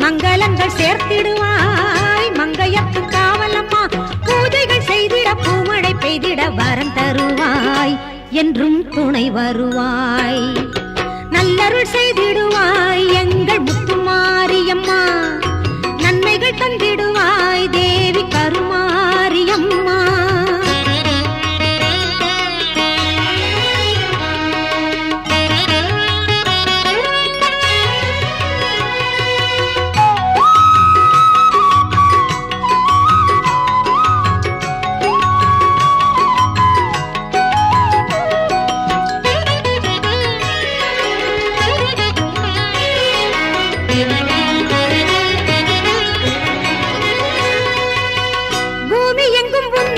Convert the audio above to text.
மங்களங்கள் சேர்த்திடுவாய். மங்கையத்து காவலம்மா பூஜைகள் செய்திட பூமழை பெய்திட வரம் தருவாய். என்றும் துணை வருவாய். நல்லருள் செய்திடுவாய் பூமி எங்கும் உன்